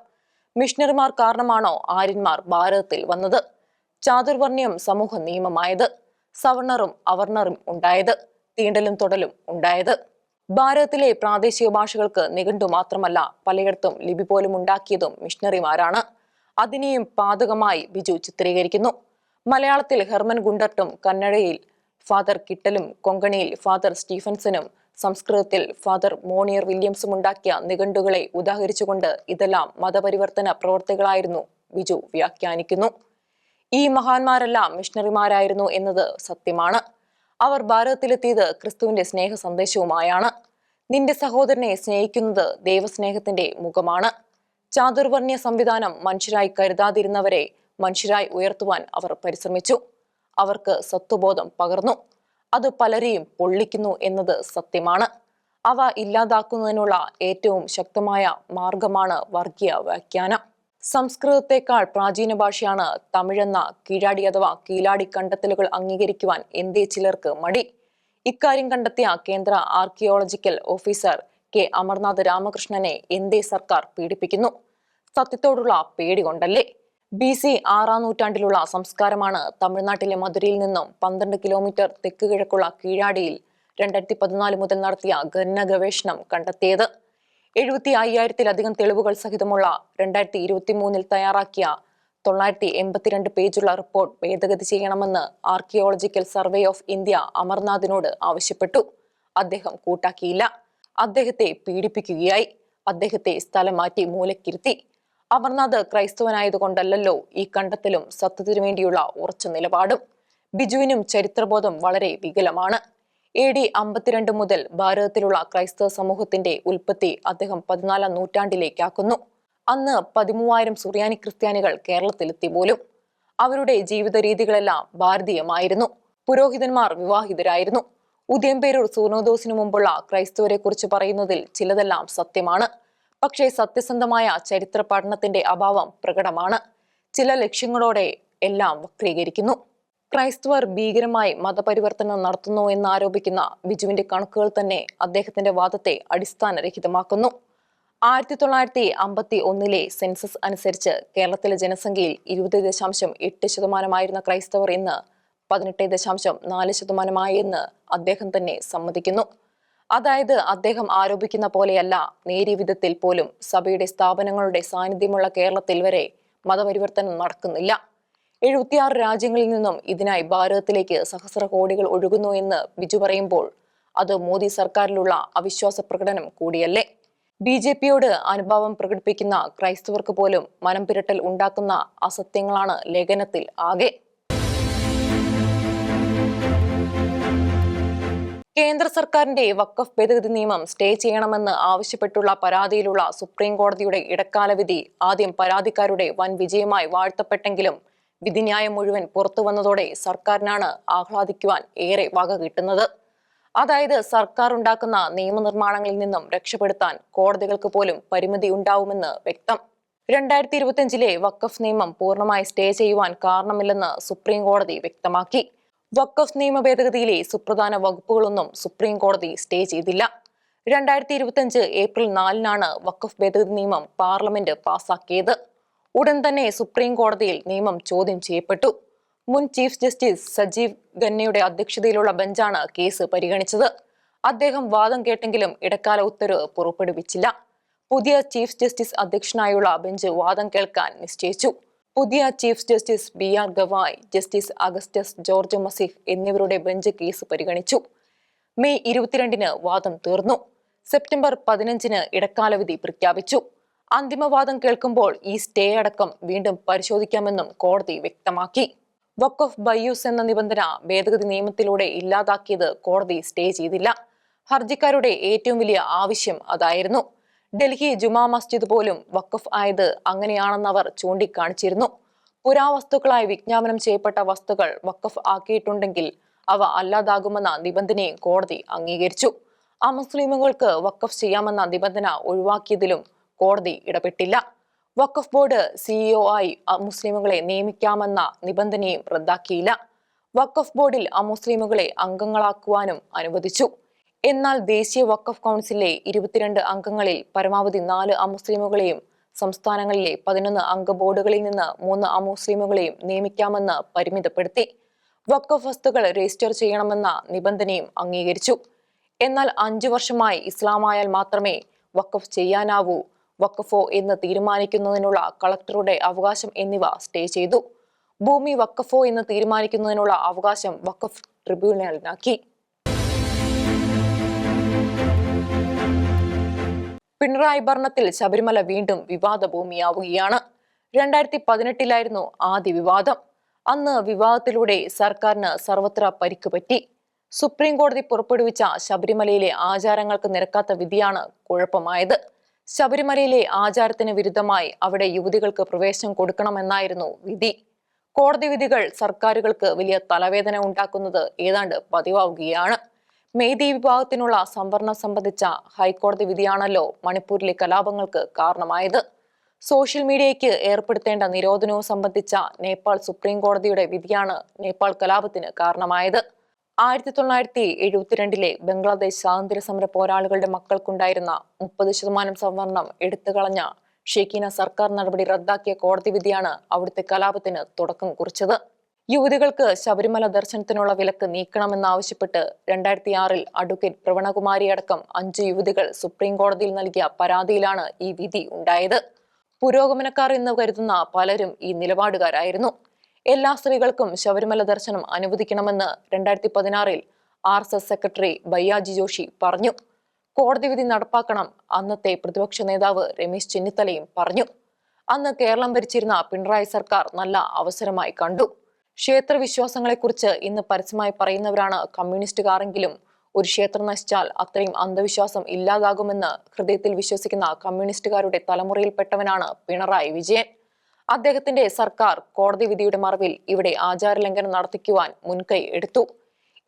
Speaker 1: മിഷണറിമാർ കാരണമാണോ ആര്യന്മാർ ഭാരതത്തിൽ വന്നത്? ചാതുർവർണ്യം സമൂഹ നിയമമായത്. സവർണറും അവർണറും ഉണ്ടായത്. തീണ്ടലും തൊടലും ഉണ്ടായത്. ഭാരതത്തിലെ പ്രാദേശിക ഭാഷകൾക്ക് നിഘണ്ടു മാത്രമല്ല പലയിടത്തും ലിപി പോലും ഉണ്ടാക്കിയതും മിഷണറിമാരാണ്. അതിനെയും പാതകമായി ബിജു ചിത്രീകരിക്കുന്നു. മലയാളത്തിൽ ഹെർമൻ ഗുണ്ടർട്ടും കന്നഡയിൽ ഫാദർ കിട്ടലും കൊങ്കണിയിൽ ഫാദർ സ്റ്റീഫൻസനും സംസ്കൃതത്തിൽ ഫാദർ മോണിയർ വില്യംസും ഉണ്ടാക്കിയ നിഘണ്ടുകളെ ഉദാഹരിച്ചുകൊണ്ട് ഇതെല്ലാം മതപരിവർത്തന പ്രവർത്തികളായിരുന്നു ബിജു വ്യാഖ്യാനിക്കുന്നു. ഈ മഹാന്മാരെല്ലാം മിഷണറിമാരായിരുന്നു എന്നത് സത്യമാണ്. അവർ ഭാരതത്തിലെത്തിയത് ക്രിസ്തുവിന്റെ സ്നേഹ സന്ദേശവുമായാണ് നിന്റെ സഹോദരനെ സ്നേഹിക്കുന്നത് ദൈവസ്നേഹത്തിന്റെ മുഖമാണ്. ചാതുർവർണ്യ സംവിധാനം മനുഷ്യരായി കരുതാതിരുന്നവരെ മനുഷ്യരായി ഉയർത്തുവാൻ അവർ പരിശ്രമിച്ചു. അവർക്ക് സത്വബോധം പകർന്നു. അത് പലരെയും പൊള്ളിക്കുന്നു എന്നത് സത്യമാണ്. അവ ഇല്ലാതാക്കുന്നതിനുള്ള ഏറ്റവും ശക്തമായ മാർഗമാണ് വർഗീയ വ്യാഖ്യാനം. സംസ്കൃതത്തെക്കാൾ പ്രാചീന ഭാഷയാണ് തമിഴെന്ന കീഴാടി അഥവാ കീലാടി കണ്ടെത്തലുകൾ അംഗീകരിക്കുവാൻ എന്തേ ചിലർക്ക് മടി. ഇക്കാര്യം കണ്ടെത്തിയ കേന്ദ്ര ആർക്കിയോളജിക്കൽ ഓഫീസർ കെ. അമർനാഥ് രാമകൃഷ്ണനെ എന്തേ സർക്കാർ പീഡിപ്പിക്കുന്നു. സത്യത്തോടുള്ള പേടി കൊണ്ടല്ലേ? ബി സി ആറാം നൂറ്റാണ്ടിലുള്ള സംസ്കാരമാണ് തമിഴ്നാട്ടിലെ മധുരയിൽ നിന്നും പന്ത്രണ്ട് കിലോമീറ്റർ തെക്ക് കിഴക്കുള്ള കീഴാടിയിൽ രണ്ടായിരത്തി പതിനാല് മുതൽ നടത്തിയ ഘന ഗവേഷണം കണ്ടെത്തിയത്. എഴുപത്തി അയ്യായിരത്തിലധികം തെളിവുകൾ സഹിതമുള്ള രണ്ടായിരത്തി ഇരുപത്തി മൂന്നിൽ തയ്യാറാക്കിയ തൊള്ളായിരത്തി എൺപത്തിരണ്ട് പേജുള്ള റിപ്പോർട്ട് ഭേദഗതി ചെയ്യണമെന്ന് ആർക്കിയോളജിക്കൽ സർവേ ഓഫ് ഇന്ത്യ അമർനാഥിനോട് ആവശ്യപ്പെട്ടു. അദ്ദേഹം കൂട്ടാക്കിയില്ല. അദ്ദേഹത്തെ പീഡിപ്പിക്കുകയായി. അദ്ദേഹത്തെ സ്ഥലം മാറ്റി മൂലക്കിരുത്തി. അമർനാഥ് ക്രൈസ്തവനായതുകൊണ്ടല്ലോ ഈ കണ്ടെത്തലും സത്യത്തിനു വേണ്ടിയുള്ള ഉറച്ച നിലപാടും. ബിജുവിനും ചരിത്രബോധം വളരെ വികലമാണ്. എ ഡി അമ്പത്തിരണ്ട് മുതൽ ഭാരതത്തിലുള്ള ക്രൈസ്തവ സമൂഹത്തിന്റെ ഉൽപ്പത്തി അദ്ദേഹം പതിനാലാം നൂറ്റാണ്ടിലേക്കാക്കുന്നു. അന്ന് പതിമൂവായിരം സുറിയാനി ക്രിസ്ത്യാനികൾ കേരളത്തിലെത്തി പോലും. അവരുടെ ജീവിത രീതികളെല്ലാം ഭാരതീയമായിരുന്നു. പുരോഹിതന്മാർ വിവാഹിതരായിരുന്നു. ഉദയംപേരൂർ സൂർണോദോസിനു മുമ്പുള്ള ക്രൈസ്തവരെ കുറിച്ച് പറയുന്നതിൽ ചിലതെല്ലാം സത്യമാണ്. പക്ഷേ സത്യസന്ധമായ ചരിത്ര പഠനത്തിന്റെ അഭാവം പ്രകടമാണ്. ചില ലക്ഷ്യങ്ങളോടെ എല്ലാം വക്രീകരിക്കുന്നു. ക്രൈസ്തവർ ഭീകരമായി മതപരിവർത്തനം നടത്തുന്നു എന്നാരോപിക്കുന്ന ബിജുവിന്റെ കണക്കുകൾ തന്നെ അദ്ദേഹത്തിന്റെ വാദത്തെ അടിസ്ഥാനരഹിതമാക്കുന്നു. ആയിരത്തി തൊള്ളായിരത്തി അമ്പത്തി ഒന്നിലെ സെൻസസ് അനുസരിച്ച് കേരളത്തിലെ ജനസംഖ്യയിൽ ഇരുപത് ദശാംശം എട്ട് ശതമാനമായിരുന്ന ക്രൈസ്തവർ ഇന്ന് പതിനെട്ട് ദശാംശം നാല് ശതമാനമായി എന്ന് അദ്ദേഹം തന്നെ സമ്മതിക്കുന്നു. അതായത് അദ്ദേഹം ആരോപിക്കുന്ന പോലെയല്ല നേരിയ വിധത്തിൽ പോലും സഭയുടെ സ്ഥാപനങ്ങളുടെ സാന്നിധ്യമുള്ള കേരളത്തിൽ വരെ മതപരിവർത്തനം നടക്കുന്നില്ല. എഴുപത്തിയാറ് രാജ്യങ്ങളിൽ നിന്നും ഇതിനായി ഭാരതത്തിലേക്ക് സഹസ്ര കോടികൾ ഒഴുകുന്നു എന്ന് ബിജു പറയുമ്പോൾ അത് മോദി സർക്കാരിലുള്ള അവിശ്വാസ പ്രകടനം കൂടിയല്ലേ? ബി ജെ പിയോട് അനുഭാവം പ്രകടിപ്പിക്കുന്ന ക്രൈസ്തവർക്ക് പോലും മനം പിരട്ടൽ ഉണ്ടാക്കുന്ന അസത്യങ്ങളാണ് ലേഖനത്തിൽ ആകെ. കേന്ദ്ര സർക്കാരിന്റെ വക്കഫ് ഭേദഗതി നിയമം സ്റ്റേ ചെയ്യണമെന്ന് ആവശ്യപ്പെട്ടുള്ള പരാതിയിലുള്ള സുപ്രീം കോടതിയുടെ ഇടക്കാല വിധി ആദ്യം പരാതിക്കാരുടെ വൻ വിജയമായി വാഴ്ത്തപ്പെട്ടെങ്കിലും വിധിന്യായം മുഴുവൻ പുറത്തു വന്നതോടെ സർക്കാരിനാണ് ആഹ്ലാദിക്കുവാൻ ഏറെ വക കിട്ടുന്നത്. അതായത് സർക്കാർ ഉണ്ടാക്കുന്ന നിയമനിർമ്മാണങ്ങളിൽ നിന്നും രക്ഷപ്പെടുത്താൻ കോടതികൾക്ക് പോലും പരിമിതി ഉണ്ടാവുമെന്ന് വ്യക്തം. രണ്ടായിരത്തി ഇരുപത്തിയഞ്ചിലെ വക്കഫ് നിയമം പൂർണമായി സ്റ്റേ ചെയ്യുവാൻ കാരണമില്ലെന്ന് സുപ്രീം കോടതി വ്യക്തമാക്കി. വക്കഫ് നിയമ ഭേദഗതിയിലെ സുപ്രധാന വകുപ്പുകളൊന്നും സുപ്രീം കോടതി സ്റ്റേ ചെയ്തില്ല. രണ്ടായിരത്തി ഇരുപത്തിയഞ്ച് ഏപ്രിൽ നാലിനാണ് വക്കഫ് ഭേദഗതി നിയമം പാർലമെന്റ് പാസാക്കിയത്. ഉടൻ തന്നെ സുപ്രീം കോടതിയിൽ നിയമം ചോദ്യം ചെയ്യപ്പെട്ടു. മുൻ ചീഫ് ജസ്റ്റിസ് സജീവ് ഖന്നയുടെ അധ്യക്ഷതയിലുള്ള ബെഞ്ചാണ് കേസ് പരിഗണിച്ചത്. അദ്ദേഹം വാദം കേട്ടെങ്കിലും ഇടക്കാല ഉത്തരവ് പുറപ്പെടുവിച്ചില്ല. പുതിയ ചീഫ് ജസ്റ്റിസ് അധ്യക്ഷനായുള്ള ബെഞ്ച് വാദം കേൾക്കാൻ നിശ്ചയിച്ചു. പുതിയ chief justice B R Gavai justice Augustus George Masih എന്നിവരുടെ ബെഞ്ച് കേസ് പരിഗണിച്ചു. മെയ് ഇരുപത്തിരണ്ടിന് വാദം തീർന്നു. സെപ്റ്റംബർ പതിനഞ്ചിന് ഇടക്കാലവിധി പ്രഖ്യാപിച്ചു. അന്തിമവാദം കേൾക്കുമ്പോൾ ഈ സ്റ്റേ അടക്കം വീണ്ടും പരിശോധിക്കാമെന്നും കോടതി വ്യക്തമാക്കി. വഖഫ് ബയ്യൂസ് എന്ന നിബന്ധന ഭേദഗതി നിയമത്തിലൂടെ ഇല്ലാതാക്കിയത് കോടതി സ്റ്റേ ചെയ്തില്ല. ഹർജിക്കാരുടെ ഏറ്റവും വലിയ ആവശ്യം അതായിരുന്നു. ഡൽഹി ജുമാ മസ്ജിദ് പോലും വഖഫ് ആയത് അങ്ങനെയാണെന്നവർ ചൂണ്ടിക്കാണിച്ചിരുന്നു. പുരാവസ്തുക്കളായി വിജ്ഞാപനം ചെയ്യപ്പെട്ട വസ്തുക്കൾ വഖഫ് ആക്കിയിട്ടുണ്ടെങ്കിൽ അവ അല്ലാതാകുമെന്ന നിബന്ധനയും കോടതി അംഗീകരിച്ചു. അമുസ്ലിമുകൾക്ക് വക്കഫ് ചെയ്യാമെന്ന നിബന്ധന ഒഴിവാക്കിയതിലും കോടതി ഇടപെട്ടില്ല. വഖഫ് ബോർഡ് സിഇഒ ആയി അമുസ്ലിമുകളെ നിയമിക്കാമെന്ന നിബന്ധനയും റദ്ദാക്കിയില്ല. വഖഫ് ബോർഡിൽ അമുസ്ലിമുകളെ അംഗങ്ങളാക്കുവാനും അനുവദിച്ചു. എന്നാൽ ദേശീയ വഖഫ് കൗൺസിലിലെ ഇരുപത്തിരണ്ട് അംഗങ്ങളിൽ പരമാവധി നാല് അമുസ്ലിമുകളെയും സംസ്ഥാനങ്ങളിലെ പതിനൊന്ന് അംഗ ബോർഡുകളിൽ നിന്ന് മൂന്ന് അമുസ്ലിമുകളെയും നിയമിക്കാമെന്ന് പരിമിതപ്പെടുത്തി. വഖഫ് വസ്തുക്കൾ രജിസ്റ്റർ ചെയ്യണമെന്ന നിബന്ധനയും അംഗീകരിച്ചു. എന്നാൽ അഞ്ചു വർഷമായി ഇസ്ലാമായാൽ മാത്രമേ വഖഫ് ചെയ്യാനാവൂ വഖഫോ എന്ന് തീരുമാനിക്കുന്നതിനുള്ള കളക്ടറുടെ അവകാശം എന്നിവ സ്റ്റേ ചെയ്തു. ഭൂമി വക്കഫോ എന്ന് തീരുമാനിക്കുന്നതിനുള്ള അവകാശം വക്കഫ് ട്രിബ്യൂണലിനാക്കി. പിണറായി ഭരണത്തിൽ ശബരിമല വീണ്ടും വിവാദ ഭൂമിയാവുകയാണ് രണ്ടായിരത്തി പതിനെട്ടിലായിരുന്നു ആദ്യ വിവാദം. അന്ന് വിവാദത്തിലൂടെ സർക്കാരിന് സർവത്ര പരിക്ക് പറ്റി. സുപ്രീം കോടതി പുറപ്പെടുവിച്ച ശബരിമലയിലെ ആചാരങ്ങൾക്ക് നിരക്കാത്ത വിധിയാണ് കുഴപ്പമായത്. ശബരിമലയിലെ ആചാരത്തിന് വിരുദ്ധമായി അവിടെ യുവതികൾക്ക് പ്രവേശനം കൊടുക്കണമെന്നായിരുന്നു വിധി. കോടതി വിധികൾ സർക്കാരുകൾക്ക് വലിയ തലവേദന ഉണ്ടാക്കുന്നത് ഏതാണ്ട് പതിവാവുകയാണ്. മെയ്തി വിഭാഗത്തിനുള്ള സംവരണം സംബന്ധിച്ച ഹൈക്കോടതി വിധിയാണല്ലോ മണിപ്പൂരിലെ കലാപങ്ങൾക്ക് കാരണമായത്. സോഷ്യൽ മീഡിയയ്ക്ക് ഏർപ്പെടുത്തേണ്ട നിരോധനവും സംബന്ധിച്ച നേപ്പാൾ സുപ്രീം കോടതിയുടെ വിധിയാണ് നേപ്പാൾ കലാപത്തിന് കാരണമായത്. ആയിരത്തി തൊള്ളായിരത്തി എഴുപത്തിരണ്ടിലെ ബംഗ്ലാദേശ് സ്വാതന്ത്ര്യ സമര പോരാളികളുടെ മക്കൾക്കുണ്ടായിരുന്ന മുപ്പത് ശതമാനം സംവരണം എടുത്തുകളഞ്ഞ ഷെക്കീന സർക്കാർ നടപടി റദ്ദാക്കിയ കോടതി വിധിയാണ് അവിടുത്തെ കലാപത്തിന് തുടക്കം കുറിച്ചത്. യുവതികൾക്ക് ശബരിമല ദർശനത്തിനുള്ള വിലക്ക് നീക്കണമെന്നാവശ്യപ്പെട്ട് രണ്ടായിരത്തി ആറിൽ അഡ്വക്കേറ്റ് പ്രവണകുമാരി അടക്കം അഞ്ച് യുവതികൾ സുപ്രീം കോടതിയിൽ നൽകിയ പരാതിയിലാണ് ഈ വിധി ഉണ്ടായത്. പുരോഗമനക്കാർ എന്ന് കരുതുന്ന പലരും ഈ നിലപാടുകാരായിരുന്നു. എല്ലാ സ്ത്രീകൾക്കും ശബരിമല ദർശനം അനുവദിക്കണമെന്ന് രണ്ടായിരത്തി പതിനാറിൽ R S S secretary Bhaiyyaji Joshi പറഞ്ഞു. കോടതി വിധി നടപ്പാക്കണം അന്നത്തെ പ്രതിപക്ഷ നേതാവ് രമേശ് ചെന്നിത്തലയും പറഞ്ഞു. അന്ന് കേരളം ഭരിച്ചിരുന്ന പിണറായി സർക്കാർ നല്ല അവസരമായി കണ്ടു. ക്ഷേത്ര വിശ്വാസങ്ങളെക്കുറിച്ച് ഇന്ന് പരസ്യമായി പറയുന്നവരാണ് കമ്മ്യൂണിസ്റ്റുകാരെങ്കിലും. ഒരു ക്ഷേത്രം നശിച്ചാൽ അത്രയും അന്ധവിശ്വാസം ഇല്ലാതാകുമെന്ന് ഹൃദയത്തിൽ വിശ്വസിക്കുന്ന കമ്മ്യൂണിസ്റ്റുകാരുടെ തലമുറയിൽപ്പെട്ടവനാണ് പിണറായി വിജയൻ. അദ്ദേഹത്തിന്റെ സർക്കാർ കോടതി വിധിയുടെ മറവിൽ ഇവിടെ ആചാരലംഘനം നടത്തിക്കുവാൻ മുൻകൈ എടുത്തു.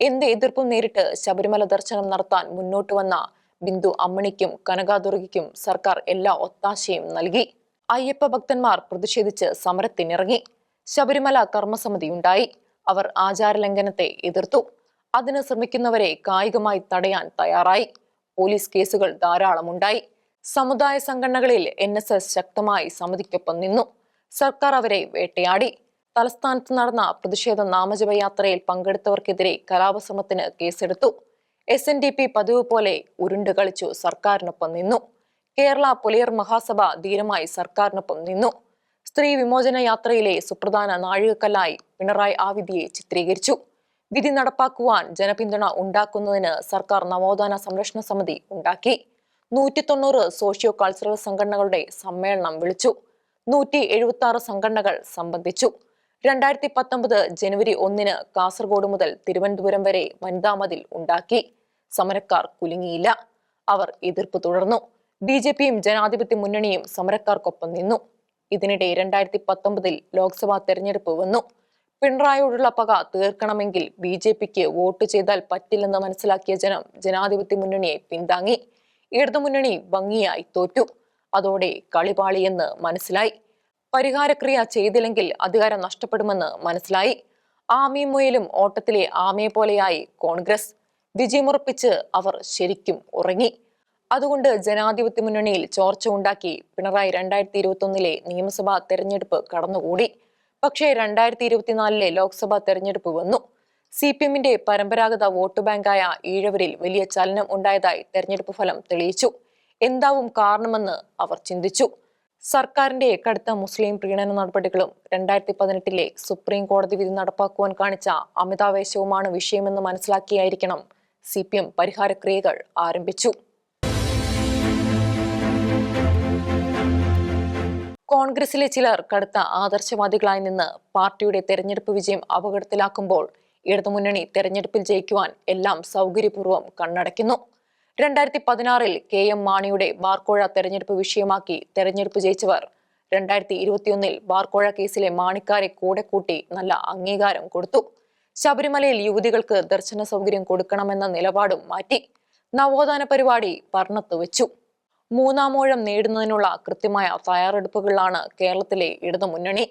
Speaker 1: എന്ത് എതിർപ്പും നേരിട്ട് ശബരിമല ദർശനം നടത്താൻ മുന്നോട്ട് വന്ന ബിന്ദു അമ്മണിക്കും കനകാദുർഗയ്ക്കും സർക്കാർ എല്ലാ ഒത്താശയും നൽകി. അയ്യപ്പ ഭക്തന്മാർ പ്രതിഷേധിച്ച് സമരത്തിനിറങ്ങി. ശബരിമല കർമ്മസമിതി ഉണ്ടായി. അവർ ആചാരലംഘനത്തെ എതിർത്തു. അതിന് ശ്രമിക്കുന്നവരെ കായികമായി തടയാൻ തയ്യാറായി. പോലീസ് കേസുകൾ ധാരാളമുണ്ടായി. സമുദായ സംഘടനകളിൽ എൻ ശക്തമായി സമിതിക്കൊപ്പം നിന്നു. സർക്കാർ അവരെ വേട്ടയാടി. തലസ്ഥാനത്ത് നടന്ന പ്രതിഷേധ നാമജപയാത്രയിൽ പങ്കെടുത്തവർക്കെതിരെ കലാപശ്രമത്തിന് കേസെടുത്തു. എസ് എൻ ഡി പി പതിവ് പോലെ ഉരുണ്ടു കളിച്ചു സർക്കാരിനൊപ്പം നിന്നു. കേരള പുലയർ മഹാസഭ ധീരമായി സർക്കാരിനൊപ്പം നിന്നു. സ്ത്രീ വിമോചന യാത്രയിലെ സുപ്രധാന നാഴികക്കല്ലായി പിണറായി ആ വിധിയെ ചിത്രീകരിച്ചു. വിധി നടപ്പാക്കുവാൻ ജനപിന്തുണ ഉണ്ടാക്കുന്നതിന് സർക്കാർ നവോത്ഥാന സംരക്ഷണ സമിതി ഉണ്ടാക്കി. നൂറ്റി തൊണ്ണൂറ് സോഷ്യോ കൾച്ചറൽ സംഘടനകളുടെ സമ്മേളനം വിളിച്ചു. നൂറ്റി എഴുപത്തി ആറ് സംഘടനകൾ സംബന്ധിച്ചു. രണ്ടായിരത്തി പത്തൊമ്പത് ജനുവരി ഒന്നിന് കാസർഗോഡ് മുതൽ തിരുവനന്തപുരം വരെ വനിതാ മതിൽ ഉണ്ടാക്കി. സമരക്കാർ കുലുങ്ങിയില്ല. അവർ എതിർപ്പ് തുടർന്നു. ബി ജെ പിയും ജനാധിപത്യ മുന്നണിയും സമരക്കാർക്കൊപ്പം നിന്നു. ഇതിനിടെ രണ്ടായിരത്തി പത്തൊമ്പതിൽ ലോക്സഭാ തെരഞ്ഞെടുപ്പ് വന്നു. പിണറായിയോടുള്ള പക തീർക്കണമെങ്കിൽ ബി ജെ പിക്ക് വോട്ട് ചെയ്താൽ പറ്റില്ലെന്ന് മനസ്സിലാക്കിയ ജനം ജനാധിപത്യ മുന്നണിയെ പിന്താങ്ങി. ഇടതുമുന്നണി ഭംഗിയായി തോറ്റു. അതോടെ കളിപാളിയെന്ന് മനസ്സിലായി. പരിഹാരക്രിയ ചെയ്തില്ലെങ്കിൽ അധികാരം നഷ്ടപ്പെടുമെന്ന് മനസ്സിലായി. ആമയും മുയലും ഓട്ടത്തിലെ ആമയെ പോലെയായി കോൺഗ്രസ്. വിജയമുറപ്പിച്ച് അവർ ശരിക്കും ഉറങ്ങി. അതുകൊണ്ട് ജനാധിപത്യ മുന്നണിയിൽ ചോർച്ച ഉണ്ടാക്കി പിണറായി രണ്ടായിരത്തി ഇരുപത്തി ഒന്നിലെ നിയമസഭാ തെരഞ്ഞെടുപ്പ് കടന്നുകൂടി. പക്ഷേ രണ്ടായിരത്തി ഇരുപത്തിനാലിലെ ലോക്സഭാ തെരഞ്ഞെടുപ്പ് വന്നു. സി പി എമ്മിന്റെ പരമ്പരാഗത വോട്ട് ബാങ്കായ ഈഴവരിൽ വലിയ ചലനം ഉണ്ടായതായി തെരഞ്ഞെടുപ്പ് ഫലം തെളിയിച്ചു. എന്താവും കാരണമെന്ന് അവർ ചിന്തിച്ചു. സർക്കാരിന്റെ കടുത്ത മുസ്ലിം പ്രീണന നടപടികളും രണ്ടായിരത്തി പതിനെട്ടിലെ സുപ്രീം കോടതി വിധി നടപ്പാക്കുവാൻ കാണിച്ച അമിതാവേശവുമാണ് വിഷയമെന്ന് മനസ്സിലാക്കിയായിരിക്കണം സി പി എം പരിഹാരക്രിയകൾ ആരംഭിച്ചു. കോൺഗ്രസിലെ ചിലർ കടുത്ത ആദർശവാദികളായി നിന്ന് പാർട്ടിയുടെ തെരഞ്ഞെടുപ്പ് വിജയം അപകടത്തിലാക്കുമ്പോൾ ഇടതുമുന്നണി തെരഞ്ഞെടുപ്പിൽ ജയിക്കുവാൻ എല്ലാം സൗകര്യപൂർവം കണ്ണടയ്ക്കുന്നു. രണ്ടായിരത്തി പതിനാറിൽ കെ എം മാണിയുടെ ബാർക്കോഴ തെരഞ്ഞെടുപ്പ് വിഷയമാക്കി തെരഞ്ഞെടുപ്പ് ജയിച്ചവർ. രണ്ടായിരത്തി ഇരുപത്തിയൊന്നിൽ ബാർക്കോഴ കേസിലെ മാണിക്കാരെ കൂടെ കൂട്ടി നല്ല അംഗീകാരം കൊടുത്തു. ശബരിമലയിൽ യുവതികൾക്ക് ദർശന സൗകര്യം കൊടുക്കണമെന്ന നിലപാടും മാറ്റി. നവോത്ഥാന പരിപാടി പർണത്ത് വെച്ചു. മൂന്നാമൂഴം നേടുന്നതിനുള്ള കൃത്യമായ തയ്യാറെടുപ്പുകളിലാണ് കേരളത്തിലെ ഇടതു മുന്നണി.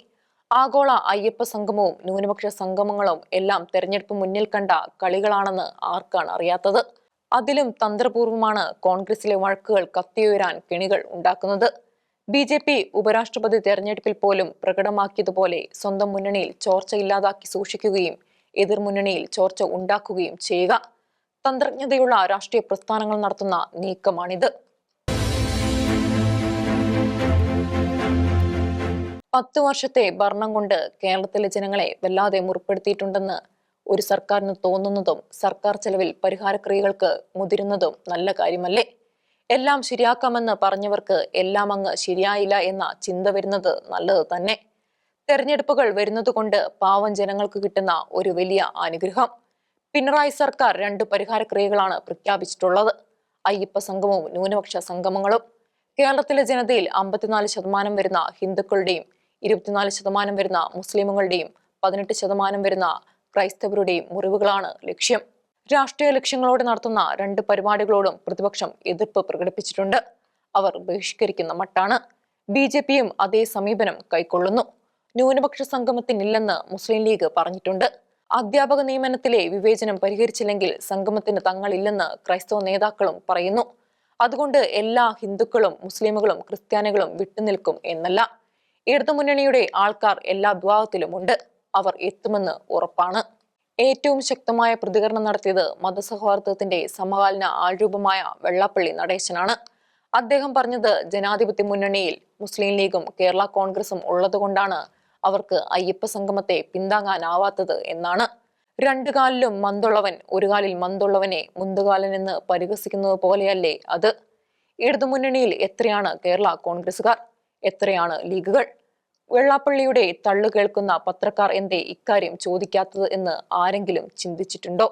Speaker 1: ആഗോള അയ്യപ്പ സംഗമവും ന്യൂനപക്ഷ സംഗമങ്ങളും എല്ലാം തെരഞ്ഞെടുപ്പ് മുന്നിൽ കണ്ട കളികളാണെന്ന് ആർക്കാണ് അറിയാത്തത്? അതിലും തന്ത്രപൂർവമാണ് കോൺഗ്രസിലെ വഴക്കുകൾ കത്തിയുയരാൻ കെണികൾ ഉണ്ടാക്കുന്നത്. ബി ജെ പി ഉപരാഷ്ട്രപതി തെരഞ്ഞെടുപ്പിൽ പോലും പ്രകടമാക്കിയതുപോലെ സ്വന്തം മുന്നണിയിൽ ചോർച്ച ഇല്ലാതാക്കി സൂക്ഷിക്കുകയും എതിർമുന്നണിയിൽ ചോർച്ച ഉണ്ടാക്കുകയും ചെയ്യുക. തന്ത്രജ്ഞതയുള്ള രാഷ്ട്രീയ പ്രസ്ഥാനങ്ങൾ നടത്തുന്ന നീക്കമാണിത്. പത്ത് വർഷത്തെ ഭരണം കൊണ്ട് കേരളത്തിലെ ജനങ്ങളെ വല്ലാതെ മുറിപ്പെടുത്തിയിട്ടുണ്ടെന്ന് ഒരു സർക്കാരിന് തോന്നുന്നതും സർക്കാർ ചെലവിൽ പരിഹാരക്രിയകൾക്ക് മുതിരുന്നതും നല്ല കാര്യമല്ലേ? എല്ലാം ശരിയാക്കാമെന്ന് പറഞ്ഞവർക്ക് എല്ലാം അങ്ങ് ശരിയായില്ല എന്ന ചിന്ത വരുന്നത് നല്ലത് തന്നെ. തെരഞ്ഞെടുപ്പുകൾ വരുന്നതുകൊണ്ട് പാവം ജനങ്ങൾക്ക് കിട്ടുന്ന ഒരു വലിയ അനുഗ്രഹം. പിണറായി സർക്കാർ രണ്ട് പരിഹാരക്രിയകളാണ് പ്രഖ്യാപിച്ചിട്ടുള്ളത്. അയ്യപ്പ സംഗമവും ന്യൂനപക്ഷ സംഗമങ്ങളും. കേരളത്തിലെ ജനതയിൽ അമ്പത്തിനാല് ശതമാനം വരുന്ന ഹിന്ദുക്കളുടെയും ഇരുപത്തിനാല് ശതമാനം വരുന്ന മുസ്ലിമുകളുടെയും പതിനെട്ട് ശതമാനം വരുന്ന ക്രൈസ്തവരുടെയും മുറിവുകളാണ് ലക്ഷ്യം. രാഷ്ട്രീയ ലക്ഷ്യങ്ങളോടെ നടത്തുന്ന രണ്ട് പരിപാടികളോടും പ്രതിപക്ഷം എതിർപ്പ് പ്രകടിപ്പിച്ചിട്ടുണ്ട്. അവർ ബഹിഷ്കരിക്കുന്ന മട്ടാണ്. ബി ജെ പിയും അതേ സമീപനം കൈക്കൊള്ളുന്നു. ന്യൂനപക്ഷ സംഗമത്തിനില്ലെന്ന് മുസ്ലിം ലീഗ് പറഞ്ഞിട്ടുണ്ട്. അധ്യാപക നിയമനത്തിലെ വിവേചനം പരിഹരിച്ചില്ലെങ്കിൽ സംഗമത്തിന് തങ്ങളില്ലെന്ന് ക്രൈസ്തവ നേതാക്കളും പറയുന്നു. അതുകൊണ്ട് എല്ലാ ഹിന്ദുക്കളും മുസ്ലിമുകളും ക്രിസ്ത്യാനികളും വിട്ടുനിൽക്കും എന്നല്ല. ഇടതുമുന്നണിയുടെ ആൾക്കാർ എല്ലാ വിഭാഗത്തിലുമുണ്ട് അവർ എത്തുമെന്ന് ഉറപ്പാണ്. ഏറ്റവും ശക്തമായ പ്രതികരണം നടത്തിയത് മതസൗഹാർദ്ദത്തിന്റെ സമകാലീന ആൾരൂപമായ വെള്ളാപ്പള്ളി നടേശനാണ്. അദ്ദേഹം പറഞ്ഞത് ജനാധിപത്യ മുന്നണിയിൽ മുസ്ലിം ലീഗും കേരള കോൺഗ്രസും ഉള്ളതുകൊണ്ടാണ് അവർക്ക് അയ്യപ്പ സംഗമത്തെ പിന്താങ്ങാനാവാത്തത് എന്നാണ്. രണ്ടു കാലിലും മന്തുള്ളവൻ ഒരു കാലിൽ മന്തുള്ളവനെ മുന്തുകാലനെന്ന് പരിഹസിക്കുന്നത് പോലെയല്ലേ അത്? ഇടതുമുന്നണിയിൽ എത്രയാണ് കേരള കോൺഗ്രസുകാർ? എത്രയാണ് ലീഗുകൾ? വെള്ളാപ്പള്ളിയുടെ തള്ളു കേൾക്കുന്ന പത്രക്കാർ എന്തേ ഇക്കാര്യം ചോദിക്കാത്തത് എന്ന് ആരെങ്കിലും ചിന്തിച്ചിട്ടുണ്ടോ?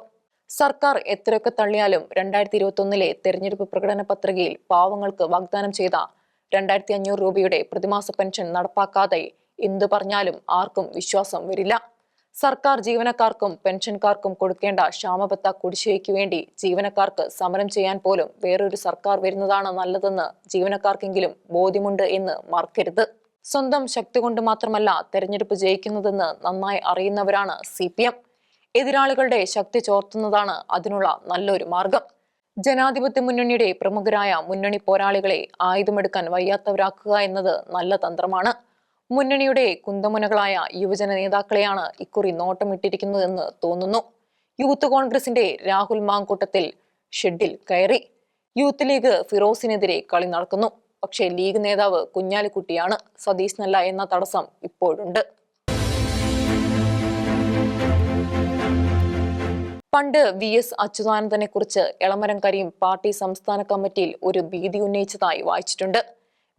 Speaker 1: സർക്കാർ എത്രയൊക്കെ തള്ളിയാലും രണ്ടായിരത്തി ഇരുപത്തി ഒന്നിലെ തെരഞ്ഞെടുപ്പ് പ്രകടന പത്രികയിൽ പാവങ്ങൾക്ക് വാഗ്ദാനം ചെയ്ത രണ്ടായിരത്തി അഞ്ഞൂറ് രൂപയുടെ പ്രതിമാസ പെൻഷൻ നടപ്പാക്കാതെ എന്തു പറഞ്ഞാലും ആർക്കും വിശ്വാസം വരില്ല. സർക്കാർ ജീവനക്കാർക്കും പെൻഷൻകാർക്കും കൊടുക്കേണ്ട ക്ഷാമബത്ത കുടിശ്ശികയ്ക്ക് വേണ്ടി ജീവനക്കാർക്ക് സമരം ചെയ്യാൻ പോലും വേറൊരു സർക്കാർ വരുന്നതാണ് നല്ലതെന്ന് ജീവനക്കാർക്കെങ്കിലും ബോധ്യമുണ്ട് എന്ന് മറക്കരുത്. സ്വന്തം ശക്തി കൊണ്ട് മാത്രമല്ല തെരഞ്ഞെടുപ്പ് ജയിക്കുന്നതെന്ന് നന്നായി അറിയുന്നവരാണ് സി പി എം. എതിരാളികളുടെ ശക്തി ചോർത്തുന്നതാണ് അതിനുള്ള നല്ലൊരു മാർഗം. ജനാധിപത്യ മുന്നണിയുടെ പ്രമുഖരായ മുന്നണി പോരാളികളെ ആയുധമെടുക്കാൻ വയ്യാത്തവരാക്കുക എന്നത് നല്ല തന്ത്രമാണ്. മുന്നണിയുടെ കുന്തമുനകളായ യുവജന നേതാക്കളെയാണ് ഇക്കുറി നോട്ടമിട്ടിരിക്കുന്നതെന്ന് തോന്നുന്നു. യൂത്ത് കോൺഗ്രസിന്റെ രാഹുൽ മാങ്കൂട്ടത്തിൽ ഷെഡിൽ കയറി. യൂത്ത് ലീഗ് ഫിറോസിനെതിരെ കളി നടക്കുന്നു. പക്ഷേ ലീഗ് നേതാവ് കുഞ്ഞാലിക്കുട്ടിയാണ് സതീശനല്ല എന്ന തടസ്സം ഇപ്പോഴുണ്ട്. പണ്ട് വി എസ് അച്യുതാനന്ദനെ കുറിച്ച് എളമരം കരീം പാർട്ടി സംസ്ഥാന കമ്മിറ്റിയിൽ ഒരു ഭീതി ഉന്നയിച്ചതായി വായിച്ചിട്ടുണ്ട്.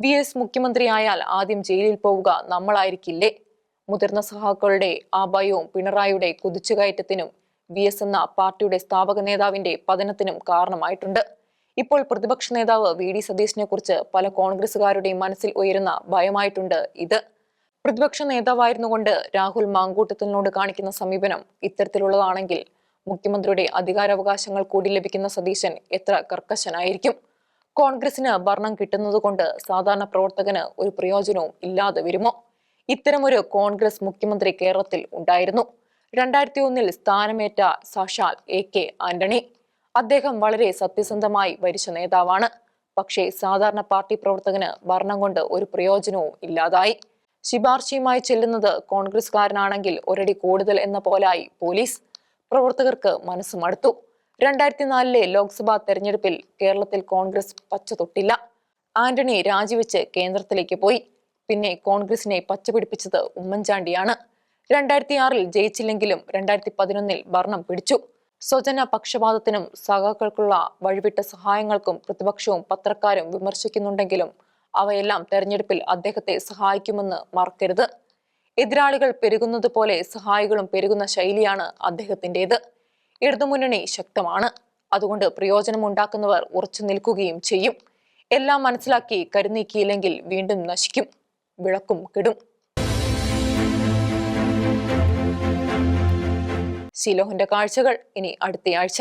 Speaker 1: വി എസ് മുഖ്യമന്ത്രിയായാൽ ആദ്യം ജയിലിൽ പോവുക നമ്മളായിരിക്കില്ലേ? മുതിർന്ന സഹാക്കളുടെ ആ ഭയവും പിണറായിയുടെ കുതിച്ചുകയറ്റത്തിനും വി എസ് എന്ന പാർട്ടിയുടെ സ്ഥാപക നേതാവിന്റെ പതനത്തിനും കാരണമായിട്ടുണ്ട്. ഇപ്പോൾ പ്രതിപക്ഷ നേതാവ് വി ഡി സതീശിനെ കുറിച്ച് പല കോൺഗ്രസുകാരുടെയും മനസ്സിൽ ഉയരുന്ന ഭയമായിട്ടുണ്ട് ഇത്. പ്രതിപക്ഷ നേതാവായിരുന്നുകൊണ്ട് രാഹുൽ മാങ്കൂട്ടത്തിനോട് കാണിക്കുന്ന സമീപനം ഇത്തരത്തിലുള്ളതാണെങ്കിൽ മുഖ്യമന്ത്രിയുടെ അധികാരാവകാശങ്ങൾ കൂടി ലഭിക്കുന്ന സതീശൻ എത്ര കർക്കശനായിരിക്കും? കോൺഗ്രസിന് ഭരണം കിട്ടുന്നതുകൊണ്ട് സാധാരണ പ്രവർത്തകന് ഒരു പ്രയോജനവും ഇല്ലാതെ വരുമോ? ഇത്തരമൊരു കോൺഗ്രസ് മുഖ്യമന്ത്രി കേരളത്തിൽ ഉണ്ടായിരുന്നു. രണ്ടായിരത്തി ഒന്നിൽ സ്ഥാനമേറ്റ സാക്ഷാൽ എ കെ ആന്റണി. അദ്ദേഹം വളരെ സത്യസന്ധമായി ഭരിച്ച നേതാവാണ്. പക്ഷേ സാധാരണ പാർട്ടി പ്രവർത്തകന് ഭരണം കൊണ്ട് ഒരു പ്രയോജനവും ഇല്ലാതായി. ശിപാർശയുമായി ചെല്ലുന്നത് കോൺഗ്രസ്കാരനാണെങ്കിൽ ഒരടി കൂടുതൽ എന്ന പോലായി പോലീസ് പ്രവർത്തകർക്ക് മനസ്സ് മടുത്തു. രണ്ടായിരത്തി നാലിലെ ലോക്സഭാ തെരഞ്ഞെടുപ്പിൽ കേരളത്തിൽ കോൺഗ്രസ് പച്ച തൊട്ടില്ല ആന്റണി രാജിവെച്ച് കേന്ദ്രത്തിലേക്ക് പോയി. പിന്നെ കോൺഗ്രസിനെ പച്ചപിടിപ്പിച്ചത് ഉമ്മൻചാണ്ടിയാണ്. രണ്ടായിരത്തി ആറിൽ ജയിച്ചില്ലെങ്കിലും രണ്ടായിരത്തി പതിനൊന്നിൽ ഭരണം പിടിച്ചു. സ്വജന പക്ഷപാതത്തിനും സഖാക്കൾക്കുള്ള വഴിവിട്ട സഹായങ്ങൾക്കും പ്രതിപക്ഷവും പത്രക്കാരും വിമർശിക്കുന്നുണ്ടെങ്കിലും അവയെല്ലാം തെരഞ്ഞെടുപ്പിൽ അദ്ദേഹത്തെ സഹായിക്കുമെന്ന് മറക്കരുത്. എതിരാളികൾ പെരുകുന്നത് പോലെ സഹായികളും പെരുകുന്ന ശൈലിയാണ് അദ്ദേഹത്തിന്റെത്. ഇടതുമുന്നണി ശക്തമാണ്. അതുകൊണ്ട് പ്രയോജനമുണ്ടാക്കുന്നവർ ഉറച്ചു നിൽക്കുകയും ചെയ്യും. എല്ലാം മനസ്സിലാക്കി കരുനീക്കിയില്ലെങ്കിൽ വീണ്ടും നശിക്കും. വിളക്കും കെടും. ശിലോഹിന്റെ കാഴ്ചകൾ ഇനി അടുത്തയാഴ്ച.